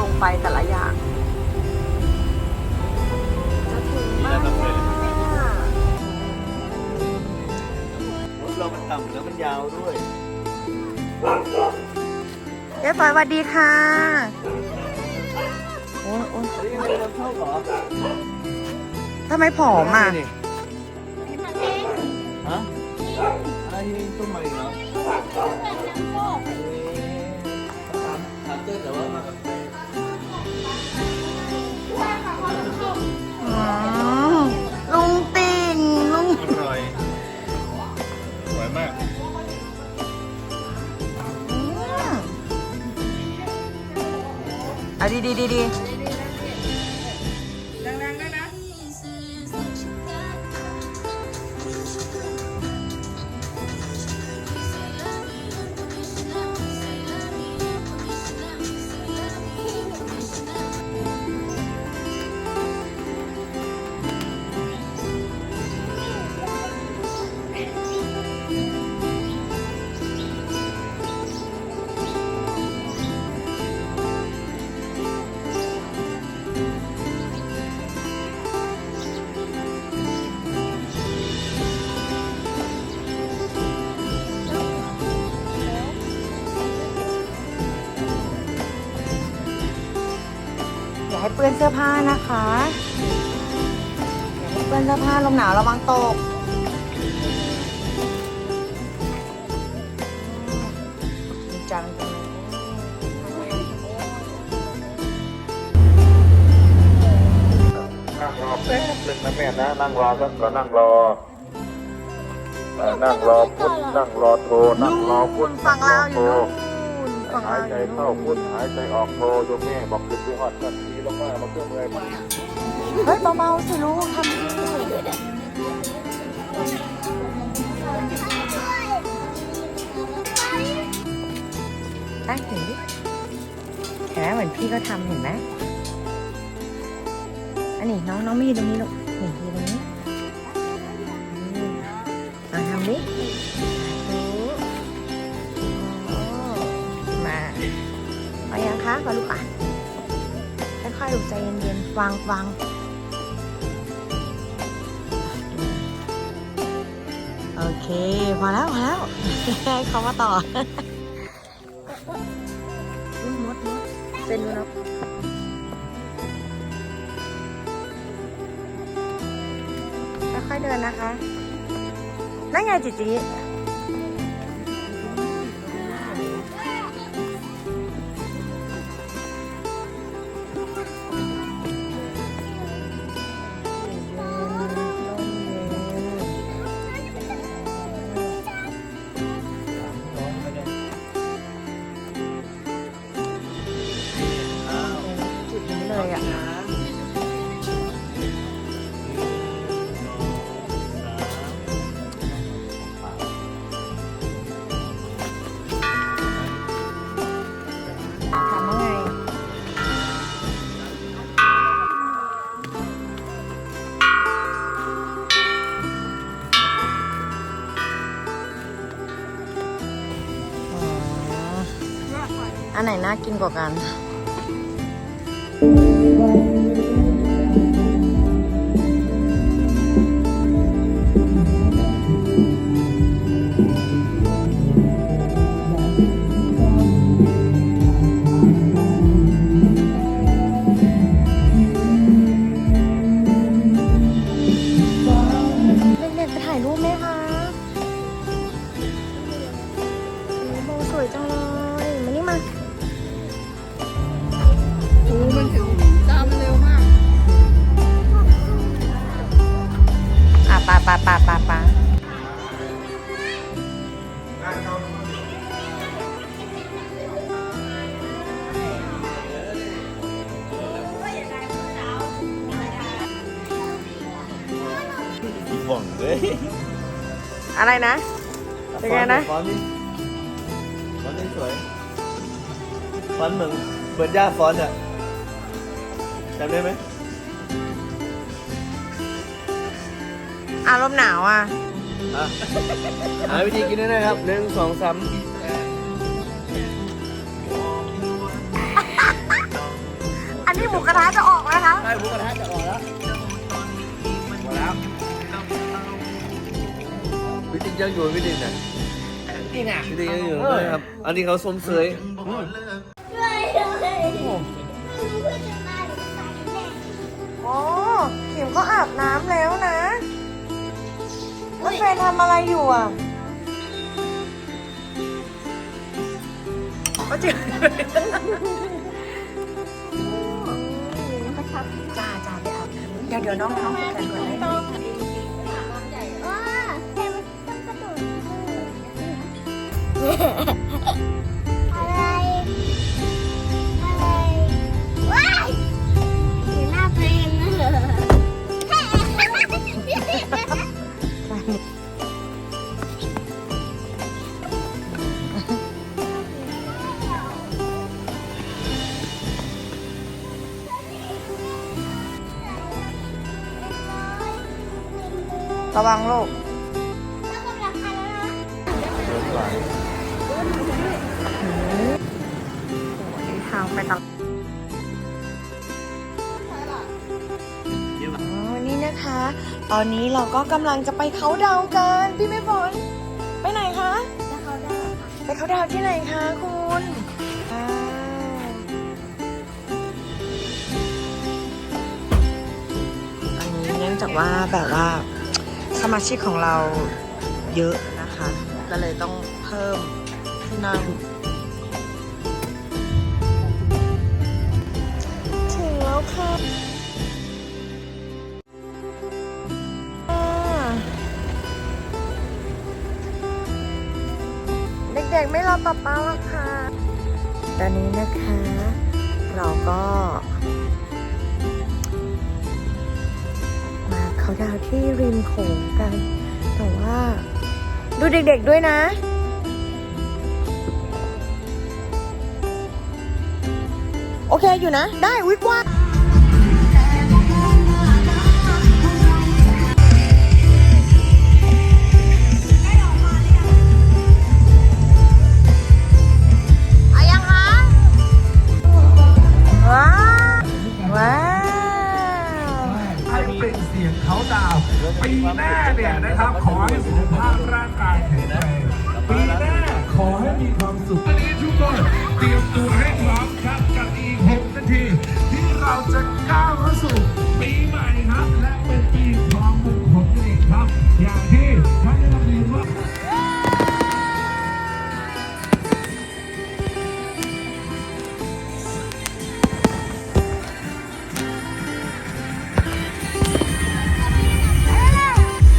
ลงไปแต่ละอย่าง จะถึงบ้านย่ารถเรามันต่ำแล้วมันยาวด้วยเจ๊ปอยสวัสดีค่ะ โอ้ยโอ้ยเฮ้ยเราชอบเหรอทำไมผอมอะนี่ฮะอะไรต้นใหม่เหรอ เอา ปื้อนเสื้อผ้านะคะอย่าให้เปื้อนเสื้อผ้าลมหนาวระวังตกจริงจังจังเลยนั่งรอแป๊บหนึ่งนะแม่นะนั่งรอสักก่อนนั่งรอเอ่อนั่งรอพุทธนั่งรอโทรนั่งรอพุทธฝั่งลาวโท องหาลายใจยู่เข้าพุทหายใจออกโทรโยมแม่บอกขึ้นที่ฮอดกันทีลงมามาเครื่องเลยเฮ้ยเบาๆสิลูกทำดีตั้งถึงดิเห็นไหมเหมือนพี่ก็ทำเห็นไหมอันนี้น้องน้องไม่ยืนตรงนี้ลูกนี่ยืนตรงนี้อืมาทำดิ เอายังคะก่อลูกอะค่อยๆลูกใจเย็นๆวางวางโอเค พอแล้วพอแล้วเขามาต่อมดมดเป็นดูนะค่อยๆเดินนะคะ นั่นไงจิจิ อันไหนน่ากินกว่ากันเด็กๆไปถ่ายรูปไหมคะโบสวยจังเลย อะปาปาปาปาปาหวังเลยอะไรนะ เป็นไงนะฟอนต์นี่ฟอนต์นี่สวยฟอนต์เหมือนเหมือนย่าฟอนต์อะจำได้ไหม อารมณ์หนาวอะอะหาวิธีกินได้นะครับหนึ่งสองสามกระทะจะออกแล้วคะใช่หมูกระทะจะออกแล้วหมดแล้วพี่ติ๊กยังอยู่พี่ติ๊กนะจริงอะพี่ติ๊กยังอยู่ด้วยครับ อันนี้เขาส้มเสยโอ้ขิมก็อาบน้ำแล้วนะ แล้วแฟนทำอะไรอยู่อะก็จริงจ้าจ้าไปอาบน้ำเดี๋ยวเดี๋ยวน้องน้องคุยกันก่อนได้ไหมอะไร ระวังลูกต้องกำลังคันแล้วนะเดินหวานทางไปตลาดอ๋อนี่นะคะ ตอนนี้เราก็กำลังจะไปเขาดาวกันพี่ไม่ฝนไปไหนคะแล้วเขาได้ไปเขาดาวที่ไหนคะคุณว้าวอันนี้เนื่องจากว่าแบบว่า สมาชิกของเราเยอะนะคะ ก็เลยต้องเพิ่มที่นั่งถึงแล้วค่ะเด็กๆไม่รอป๊าป๊าแล้วค่ะ ตอนนี้นะคะ เราก็ ดาวที่ริมโขงกัน แต่ว่า ดูเด็กๆด้วยนะโอเคอยู่นะ ได้อุ้ยกว่าาง เราจะก้าวเข้าสู่ปีใหม่ครับ และเป็นปีทองมงคลนั่นเองครับ อย่างที่ท่านได้รับเรียนว่า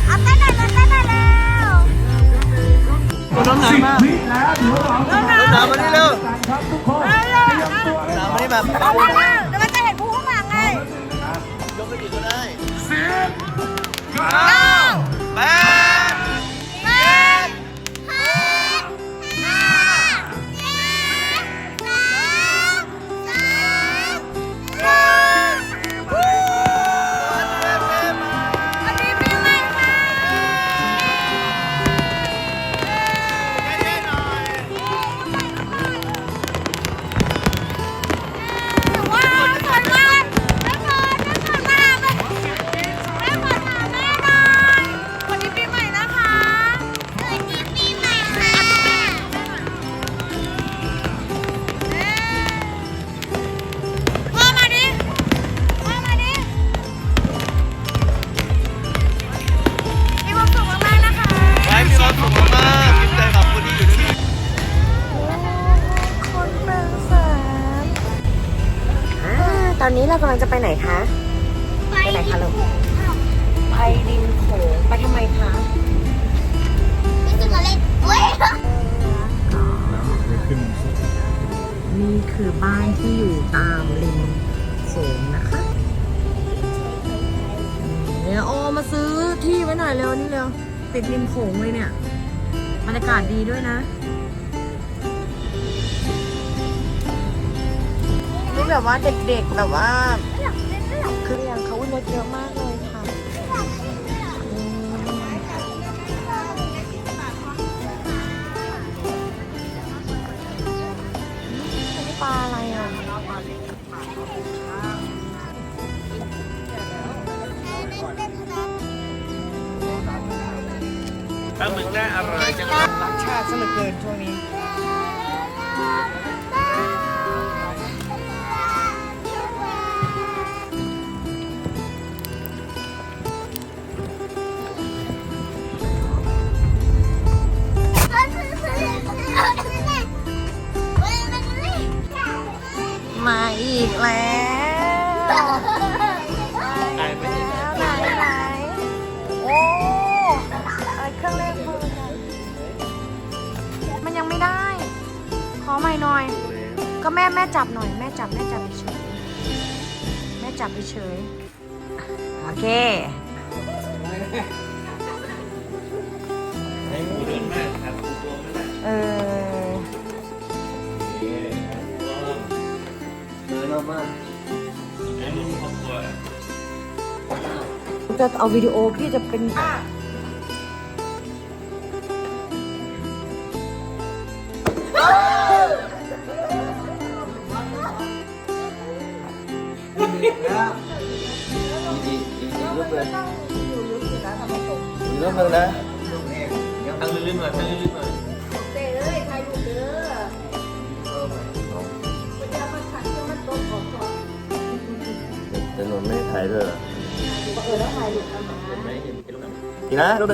เอาเต้นน่อยเร็วเต้เร็วตัวน้ำหนักสิบมากวิแล้วเดี๋ยวเราน้ำหนักมานี่เร็วครับทุกคนเตรียมตัวให้น้ำมานี่แบบ เเรากำลังจะไปไหนคะ ไปไหนคะลูก ไปริมโขงไปทำไมคะนี่คือมาเล่นเว้ยนี่คือบ้านที่อยู่ตามริมโขงนะคะเนี่ยโอมาซื้อที่ไว้หน่อยเร็วนี่เร็วติดริมโขงเลยเนี่ยบรรยากาศดีด้วยนะ ที่แบบว่าเด็กๆแบบว่าคืออย่างเขารถเยอะมากเลยค่ะปลาอะไรอะปลาหมึกน่าอร่อยจังรักชาติซะเหเกินช่วงนี้ อีกแล้วไอ้ไม่ใช่ไหนไหนโอ้อะไรเครื่องเล่นมือกันมันยังไม่ได้ ขอใหม่หน่อย ก็แม่แม่จับหน่อย แม่จับแม่จับเฉยแม่จับเฉยโอเค เดินออกมาไอ้มึงครอบครัวจะเอาวิดีโอพี่จะเป็นอีกอีกอีกรูปเลยอีกรูปหนึ่งนะทางลื่นๆหน่ ดี๋ยวหนูไม่ถ่ายด้วยเหรอเออแล้วถ่ายรูปทำไมเห็นไหมเห็นรูปไหน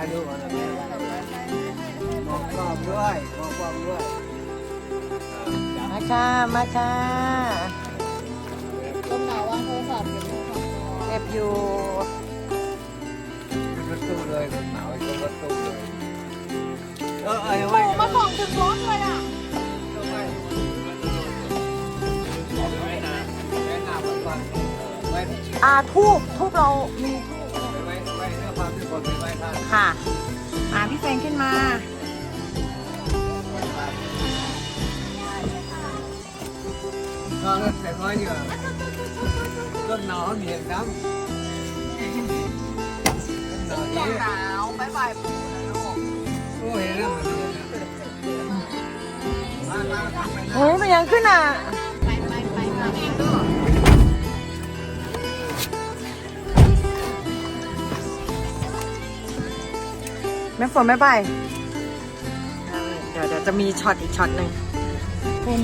ถ่ายรูปอะไรแม่มองกล้องด้วยมองกล้องด้วยมาค่ะ มาค่ะลมหนาววางโทรศัพท์เก็บอยู่เก็บอยู่มีรถตู้เลยรถหนาวไอ้รถตู้เลยเออไอ้ไว้มาส่องถึงรถเลยอะอาทูบทูบเรามีทูบ ค่ะอ่าพี่เฟรนขึ้นมาก็รถแต่น้อยอยู่รถหนาวเหนียวน้ำหนาวหเยอะนาวบายบายปูนะลูกโอ้เห็นแล้วมันมามาทำไปนะโอ้ยมันยังขึ้นอะ แม่ฝนไม่ไปเดี๋ยวเดี๋ยวจะมีช็อตอีกช็อตหนึ่งเป็น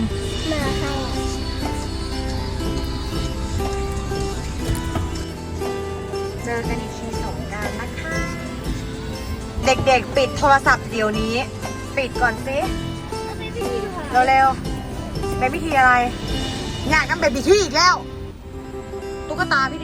เจอกันอีกทีสงกรารนะคะ เด็กๆ ปิดโทรศัพท์เดี๋ยวนี้ ปิดก่อนสิเร็วๆเป็นพิธีอะไรอยากกันเป็นพิธีอีกแล้ว ตุ๊กตาพี่ดิน